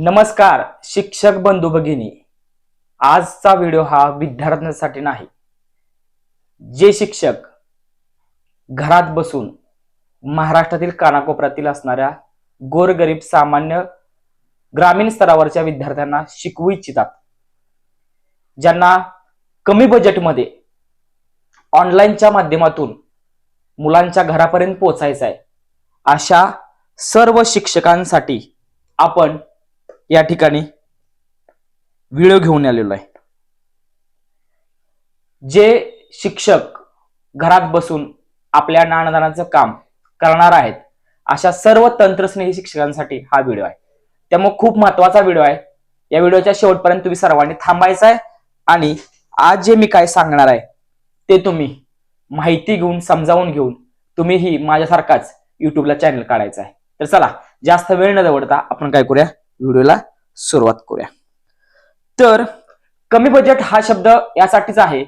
नमस्कार शिक्षक बंधू भगिनी. आजचा व्हिडिओ हा विद्यार्थ्यांसाठी नाही. जे शिक्षक घरात बसून महाराष्ट्रातील कानाकोपऱ्यातील असणाऱ्या गोरगरीब सामान्य ग्रामीण स्तरावरच्या विद्यार्थ्यांना शिकवू इच्छितात. ज्यांना कमी बजेटमध्ये ऑनलाईनच्या माध्यमातून मुलांच्या घरापर्यंत पोहोचायचं आहे अशा सर्व शिक्षकांसाठी आपण या ठिकाणी व्हिडिओ घेऊन आलेलो आहे. जे शिक्षक घरात बसून आपल्या नाणदानाचं काम करणार आहेत अशा सर्व तंत्रस्नेही शिक्षकांसाठी हा व्हिडिओ आहे. त्यामुळे खूप महत्त्वाचा व्हिडिओ आहे. या व्हिडिओच्या शेवटपर्यंत तुम्ही सर्वांनी थांबायचं आहे आणि आज जे मी काय सांगणार आहे ते तुम्ही माहिती घेऊन समजावून घेऊन तुम्हीही माझ्यासारखाच युट्यूबला चॅनल काढायचा आहे. तर चला जास्त वेळ न दवडता आपण काय करूया? व्हिडिओला सुरुवात करूया. तर कमी बजेट हा शब्द यासाठीच आहे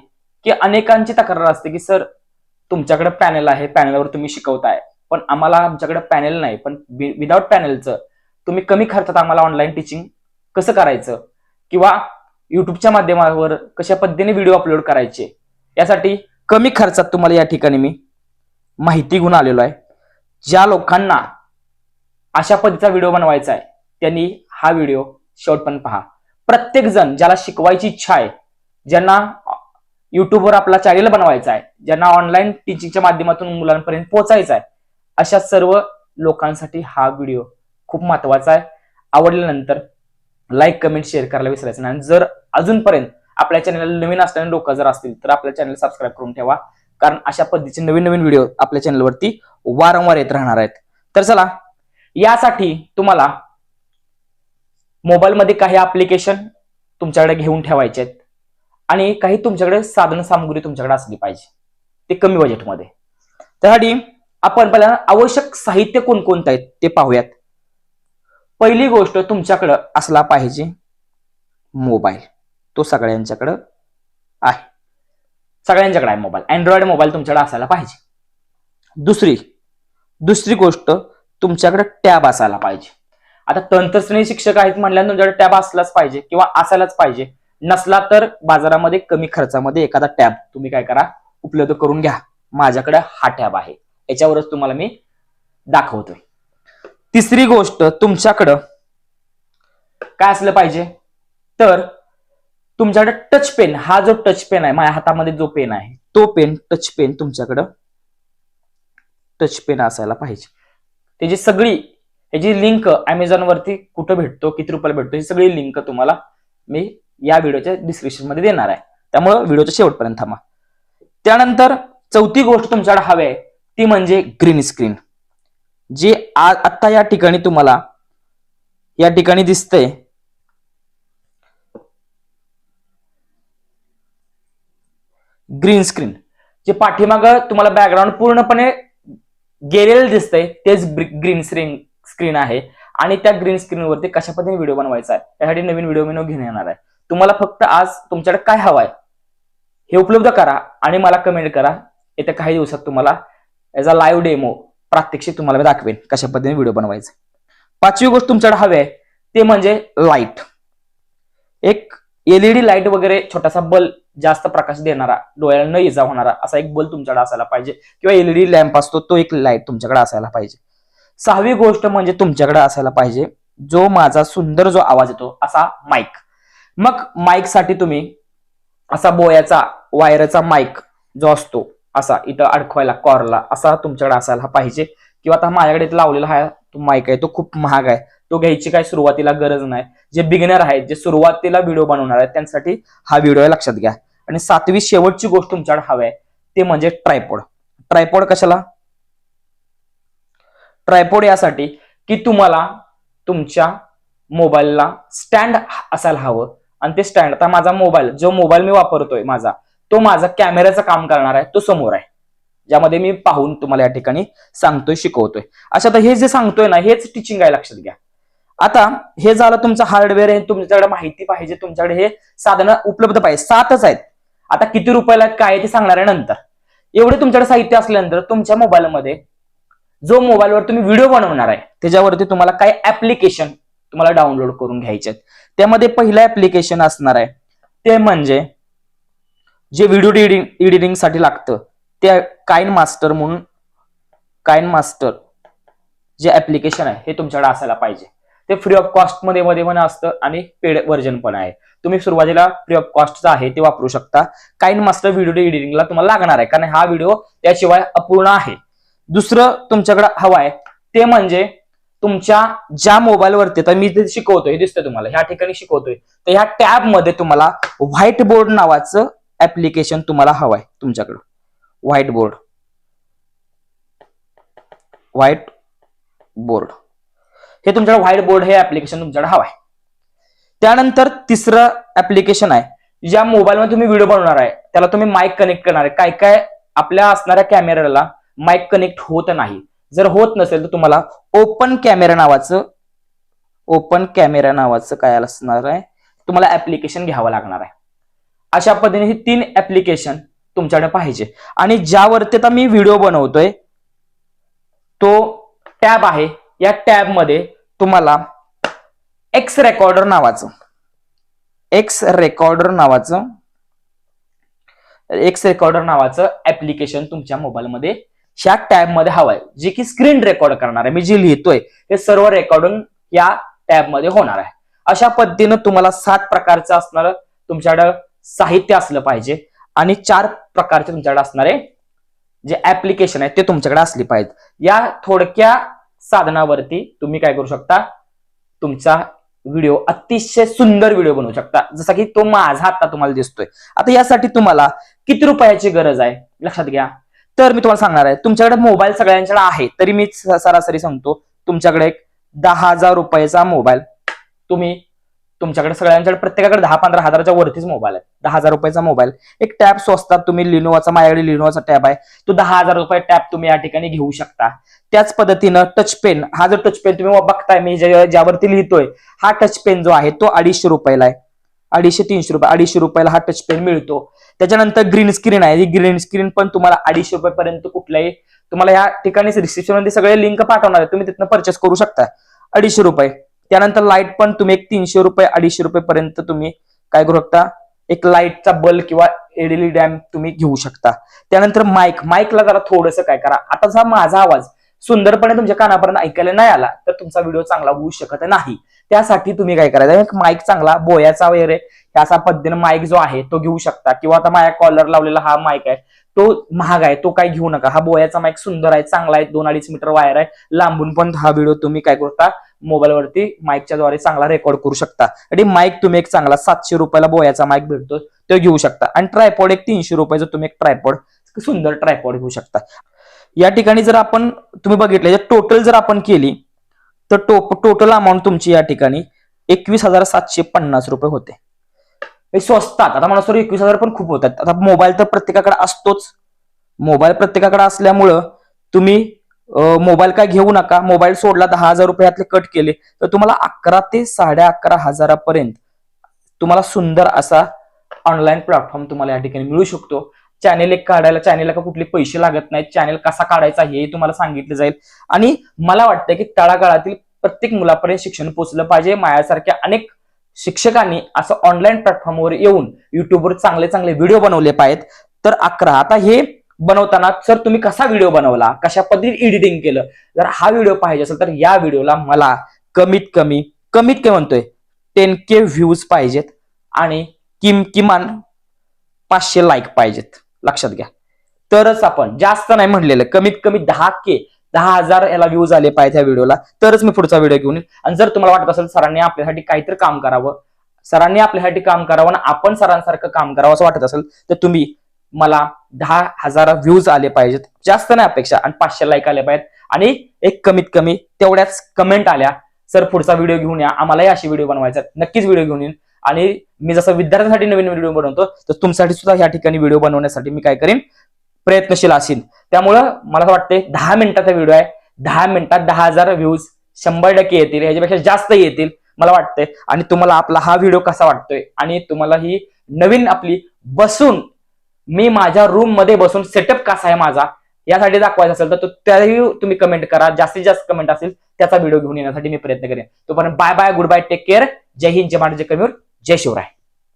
की अनेकांची तक्रार असते की सर तुमच्याकडे पॅनल आहे पॅनलवर तुम्ही शिकवताय पण आम्हाला आमच्याकडे पॅनल नाही पण विदाऊट पॅनलचं तुम्ही कमी खर्चात आम्हाला ऑनलाईन टीचिंग कसं करायचं? किंवा युट्यूबच्या माध्यमावर कशा पद्धतीने व्हिडिओ अपलोड करायचे? यासाठी कमी खर्चात तुम्हाला या ठिकाणी मी माहिती घेऊन आलेलो आहे. ज्या लोकांना अशा पद्धतीचा व्हिडिओ बनवायचा आहे त्यांनी हा व्हिडिओ शेवटपर्यंत पहा. प्रत्येक जण ज्याला शिकवायची इच्छा आहे ज्यांना युट्यूबवर आपला चॅनल बनवायचा आहे ज्यांना ऑनलाईन टीचिंगच्या माध्यमातून मुलांपर्यंत पोहोचायचा आहे अशा सर्व लोकांसाठी हा व्हिडिओ खूप महत्त्वाचा आहे. आवडल्यानंतर लाईक कमेंट शेअर करायला विसरायचं नाही. आणि जर अजूनपर्यंत आपल्या चॅनलला नवीन असणारे लोक जर असतील तर आपल्या चॅनल सबस्क्राईब करून ठेवा. कारण अशा पद्धतीचे नवीन नवीन व्हिडिओ आपल्या चॅनलवरती वारंवार येत राहणार आहेत. तर चला यासाठी तुम्हाला मोबाईलमध्ये काही ऍप्लिकेशन तुमच्याकडे घेऊन ठेवायचे आहेत. आणि काही तुमच्याकडे साधन सामग्री तुमच्याकडे असली पाहिजे. ते कमी बजेटमध्ये त्यासाठी आपण पहिल्यांदा आवश्यक साहित्य कोणकोणतं आहेत ते पाहूयात. पहिली गोष्ट तुमच्याकडं असला पाहिजे मोबाईल. तो सगळ्यांच्याकडं आहे. सगळ्यांच्याकडे आहे मोबाईल. अँड्रॉइड मोबाईल तुमच्याकडे असायला पाहिजे. दुसरी दुसरी गोष्ट तुमच्याकडे टॅब असायला पाहिजे. आता तंत्रज्ञानी शिक्षक आहेत म्हणल्यानंतर तुमच्याकडे टॅब असलाच पाहिजे किंवा असायलाच पाहिजे नसला तर बाजारामध्ये कमी खर्चामध्ये एखादा टॅब तुम्ही काय करा उपलब्ध करून घ्या. माझ्याकडे हा टॅब आहे. याच्यावरच तुम्हाला मी दाखवतोय. तिसरी गोष्ट तुमच्याकडं काय असलं पाहिजे? तर तुमच्याकडे टच पेन हा जो टच पेन आहे माझ्या हातामध्ये जो पेन आहे तो पेन टच पेन तुमच्याकडं टच पेन असायला पाहिजे. त्याची सगळी याची लिंक अमेझॉन वरती कुठं भेटतो किती रुपयाला भेटतो ही सगळी लिंक तुम्हाला मी या व्हिडिओच्या डिस्क्रिप्शनमध्ये देणार आहे. त्यामुळं व्हिडिओच्या शेवटपर्यंत थांबा. त्यानंतर चौथी गोष्ट तुमच्याकडे हवी आहे ती म्हणजे ग्रीन स्क्रीन जे आता या ठिकाणी तुम्हाला या ठिकाणी दिसतंय ग्रीन स्क्रीन जे पाठीमाग तुम्हाला बॅकग्राऊंड पूर्णपणे गेलेलं दिसतंय तेच ग्रीन स्क्रीन स्क्रीन आहे. आणि त्या ग्रीन स्क्रीनवरती कशा पद्धतीने व्हिडिओ बनवायचा आहे त्यासाठी नवीन व्हिडिओ मेनू घेऊन येणार आहे. तुम्हाला फक्त आज तुमच्याकडे काय हवंय हे उपलब्ध करा आणि मला कमेंट करा. येत्या काही दिवसात तुम्हाला याचा लाईव्ह डेमो प्रात्यक्षिक तुम्हाला मी दाखवेन कशा पद्धतीने व्हिडिओ बनवायचा पाचवी गोष्ट तुमच्याकडे हवी आहे ते म्हणजे लाइट एक एलईडी लाइट वगैरे छोटासा बल्ब जास्त प्रकाश देणारा डोळ्याला न इजा होणारा असा एक बल्ब तुमच्याकडे असायला पाहिजे. किंवा एलईडी लॅम्प असतो तो एक लाइट तुमच्याकडे असायला पाहिजे. सहावी गोष्ट म्हणजे तुमच्याकडे असायला पाहिजे. जो माझा सुंदर जो आवाज येतो असा माईक मग माईकसाठी तुम्ही असा बोयाचा वायरचा माईक जो असतो असा इथं अडकवायला कॉरला असा तुमच्याकडे असायला पाहिजे. किंवा आता माझ्याकडे इथं लावलेला हा तो माईक आहे तो खूप महाग आहे. तो घ्यायची काय सुरुवातीला गरज नाही. जे बिगिनर आहेत जे सुरुवातीला व्हिडिओ बनवणार आहेत त्यांसाठी हा व्हिडिओ लक्षात घ्या. आणि सातवी शेवटची गोष्ट तुमच्याकडे हवी आहे ते म्हणजे ट्रायपॉड ट्रायपॉड कशाला? ट्रायपोड यासाठी की तुम्हाला तुमच्या मोबाईलला स्टँड असायला हवं. आणि ते स्टँड आता माझा मोबाईल जो मोबाईल मी वापरतोय माझा तो माझा कॅमेऱ्याचं काम करणार आहे तो समोर आहे. ज्यामध्ये मी पाहून तुम्हाला या ठिकाणी सांगतोय शिकवतोय. अच्छा तर हे जे सांगतोय ना हेच टीचिंग आहे लक्षात घ्या. आता हे झालं तुमचं हार्डवेअर हे तुमच्याकडे माहिती पाहिजे तुमच्याकडे हे साधनं उपलब्ध पाहिजे. सातच आहेत. आता किती रुपयाला काय ते सांगणार आहे नंतर. एवढे तुमच्याकडे साहित्य असल्यानंतर तुमच्या मोबाईलमध्ये जो मोबाईलवर तुम्ही व्हिडिओ बनवणार आहे त्याच्यावरती तुम्हाला काही ऍप्लिकेशन तुम्हाला डाउनलोड करून घ्यायचे आहेत. त्यामध्ये पहिलं ऍप्लिकेशन असणार आहे ते म्हणजे जे व्हिडिओ एडिटिंग एडिटिंगसाठी लागतं ते काइन मास्टर म्हणून काइन मास्टर जे ऍप्लिकेशन आहे हे तुमच्याकडे असायला पाहिजे. ते फ्री ऑफ कॉस्टमध्ये मध्ये पण असतं आणि पेड व्हर्जन पण आहे. तुम्ही सुरुवातीला फ्री ऑफ कॉस्टचं आहे ते वापरू शकता. काइन मास्टर व्हिडिओ एडिटिंगला तुम्हाला लागणार आहे कारण हा व्हिडिओ त्याशिवाय अपूर्ण आहे. दुसरं तुमच्याकडे हवं आहे. ते म्हणजे तुमच्या ज्या मोबाईलवरती तर मी शिकवतोय दिसतोय तुम्हाला ह्या ठिकाणी शिकवतोय. तर ह्या टॅबमध्ये तुम्हाला व्हाईट बोर्ड नावाचं ऍप्लिकेशन तुम्हाला हवं आहे तुमच्याकडं. व्हाईट बोर्ड व्हाईट बोर्ड हे तुमच्याकडे व्हाईट बोर्ड हे ऍप्लिकेशन तुमच्याकडे हवं आहे. त्यानंतर तिसरं ऍप्लिकेशन आहे ज्या मोबाईलमध्ये तुम्ही व्हिडिओ बनवणार आहे त्याला तुम्ही माईक कनेक्ट करणार आहे. काय काय आपल्या असणाऱ्या कॅमेऱ्याला माईक कनेक्ट होत नाही. जर होत नसेल तर तुम्हाला ओपन कॅमेरा नावाचं ओपन कॅमेरा नावाचं काय असणार आहे? तुम्हाला ऍप्लिकेशन घ्यावं लागणार आहे. अशा पद्धतीने ही तीन ऍप्लिकेशन तुमच्याकडे पाहिजे. आणि ज्यावरती आता मी व्हिडिओ बनवतोय तो टॅब आहे. या टॅबमध्ये तुम्हाला एक्स रेकॉर्डर नावाचं एक्स रेकॉर्डर नावाचं एक्स रेकॉर्डर नावाचं ऍप्लिकेशन तुमच्या मोबाईलमध्ये ह्या टॅबमध्ये जी जे की स्क्रीन रेकॉर्ड करणार आहे. मी जे लिहितोय हे सर्व रेकॉर्डिंग या टॅबमध्ये होणार आहे. अशा पद्धतीनं तुम्हाला सात प्रकारचं असणार तुमच्याकडं साहित्य असलं पाहिजे आणि चार प्रकारचे तुमच्याकडे असणारे जे ऍप्लिकेशन आहे ते तुमच्याकडे असली पाहिजेत. या थोडक्या साधनावरती तुम्ही काय करू शकता? तुमचा व्हिडिओ अतिशय सुंदर व्हिडिओ बनवू शकता. जसा की तो माझा आता तुम्हाला दिसतोय. आता यासाठी तुम्हाला किती रुपयाची गरज आहे? लक्षात घ्या. तर मी तुम्हाला सांगणार आहे. तुमच्याकडे मोबाईल सगळ्यांच्याकडे आहे. तरी मी सरासरी सांगतो तुमच्याकडे एक दहा हजार रुपयाचा मोबाईल तुम्ही तुमच्याकडे सगळ्यांच्याकडे प्रत्येकाकडे दहा पंधरा हजाराच्या वरतीच मोबाईल आहे. दहा हजार रुपयाचा मोबाईल एक टॅब स्वस्तात तुम्ही लिनोवाचा माझ्याकडे लिनोवाचा टॅब आहे. तो दहा हजार रुपये टॅब तुम्ही या ठिकाणी घेऊ शकता. त्याच पद्धतीनं टच पेन हा जो टच पेन तुम्ही बघताय मी ज्या- ज्यावरती लिहितोय हा टच पेन जो आहे तो अडीचशे रुपयाला आहे. अडीचशे तीनशे रुपये अडीचशे रुपयाला हा टच पेन मिळतो. त्याच्यानंतर ग्रीन स्क्रीन आहे. ग्रीन स्क्रीन पण तुम्हाला अडीचशे रुपयापर्यंत कुठल्याही तुम्हाला या ठिकाणी रिसेप्शनमध्ये सगळे लिंक पाठवणार आहे. तुम्ही तिथनं परचेस करू शकता अडीचशे रुपये. त्यानंतर लाइट पण तुम्ही एक तीनशे रुपये अडीचशे रुपये पर्यंत तुम्ही काय करू शकता? एक लाईटचा बल्ब किंवा एडीली डॅम तुम्ही घेऊ शकता. त्यानंतर माईक माईकला जरा थोडंसं काय करा. आता जर माझा आवाज. सुंदरपणे तुमच्या कानापर्यंत ऐकायला नाही आला तर तुमचा व्हिडिओ चांगला होऊ शकत नाही. त्यासाठी तुम्ही काय करायचं? एक माईक चांगला बोयाचा वगैरे असा पद्धतीने माईक जो आहे तो घेऊ शकता. किंवा आता माझ्या कॉलर लावलेला हा माईक आहे तो महाग आहे तो काय घेऊ नका. हा बोयाचा माईक सुंदर आहे चांगला आहे दोन अडीच मीटर वायर आहे. लांबून पण हा व्हिडिओ तुम्ही काय करता मोबाईलवरती माईकच्या द्वारे चांगला रेकॉर्ड करू शकता. आणि माईक तुम्ही एक चांगला सातशे रुपयाला बोयाचा माईक भेटतो तो घेऊ शकता. आणि ट्रायपॉड एक तीनशे रुपयाचा तुम्ही एक ट्रायपॉड सुंदर ट्रायपॉड घेऊ शकता. या ठिकाणी जर आपण तुम्ही बघितलं टोटल जर आपण केली तर टोटल अमाऊंट तुमची या ठिकाणी एकवीस हजार सातशे पन्नास रुपये होते. हे स्वस्तात आता मला सर एकवीस हजार पण खूप होतात. आता मोबाईल तर प्रत्येकाकडे असतोच. मोबाईल प्रत्येकाकडे असल्यामुळं तुम्ही मोबाईल काय घेऊ नका. मोबाईल सोडला दहा हजार रुपयातले कट केले तर तुम्हाला अकरा ते साडे अकरा हजारापर्यंत तुम्हाला सुंदर असा ऑनलाईन प्लॅटफॉर्म तुम्हाला या ठिकाणी मिळू शकतो. चॅनेल एक काढायला चॅनेलला का कुठले पैसे लागत नाहीत. चॅनेल कसा काढायचा हे तुम्हाला सांगितलं जाईल. आणि मला वाटतं की तळागाळातील प्रत्येक मुलापर्यंत शिक्षण पोहोचलं पाहिजे. मायासारख्या अनेक शिक्षकांनी असं ऑनलाईन प्लॅटफॉर्मवर येऊन युट्यूबवर चांगले चांगले व्हिडिओ बनवले पाहिजेत. तर अकरा आता हे बनवताना सर तुम्ही कसा व्हिडिओ बनवला? कशा पद्धतीने एडिटिंग केलं? जर हा व्हिडिओ पाहिजे असेल तर या व्हिडिओला मला कमीत कमी कमीत कमी म्हणतोय टेन के व्ह्यूज पाहिजेत आणि किम किमान पाचशे लाईक पाहिजेत. लक्षात घ्या. तरच आपण जास्त नाही म्हणलेलं कमीत कमी दहा के दहा हजार याला व्ह्यूज आले पाहिजे त्या व्हिडिओला तरच मी पुढचा व्हिडिओ घेऊन येईन. आणि जर तुम्हाला वाटत असेल सरांनी आपल्यासाठी काहीतरी काम करावं सरांनी आपल्यासाठी काम करावं आणि आपण सरांसारखं काम करावं असं वाटत असेल तर तुम्ही मला दहा हजार व्ह्यूज आले पाहिजेत. जास्त नाही अपेक्षा. आणि पाचशे लाईक आले पाहिजेत. आणि एक कमीत कमी तेवढ्याच कमेंट आल्या सर पुढचा व्हिडिओ घेऊन या. आम्हालाही अशी व्हिडिओ बनवायचा नक्कीच व्हिडिओ घेऊन येईन. आणि मी जसं विद्यार्थ्यांसाठी नवीन व्हिडिओ बनवतो तर तुमच्यासाठी सुद्धा या ठिकाणी व्हिडिओ बनवण्यासाठी मी काय करेन प्रयत्नशील असेल त्यामुळं मला असं वाटतंय दहा मिनिटाचा व्हिडिओ आहे. दहा मिनिटात दहा हजार व्ह्यूज शंभर टक्के येतील ह्याच्यापेक्षा जास्त येतील मला वाटतंय. आणि तुम्हाला आपला हा व्हिडिओ कसा वाटतोय? आणि तुम्हाला ही नवीन आपली बसून मी माझ्या रूममध्ये बसून सेटअप कसा आहे माझा यासाठी दाखवायचा असेल तर त्याही तुम्ही कमेंट करा. जास्तीत जास्त कमेंट असेल त्याचा व्हिडिओ घेऊन येण्यासाठी मी प्रयत्न करेन. तोपर्यंत bye bye good bye take care जय हिंद जय महाराज जय कमीवर जय शिवराय.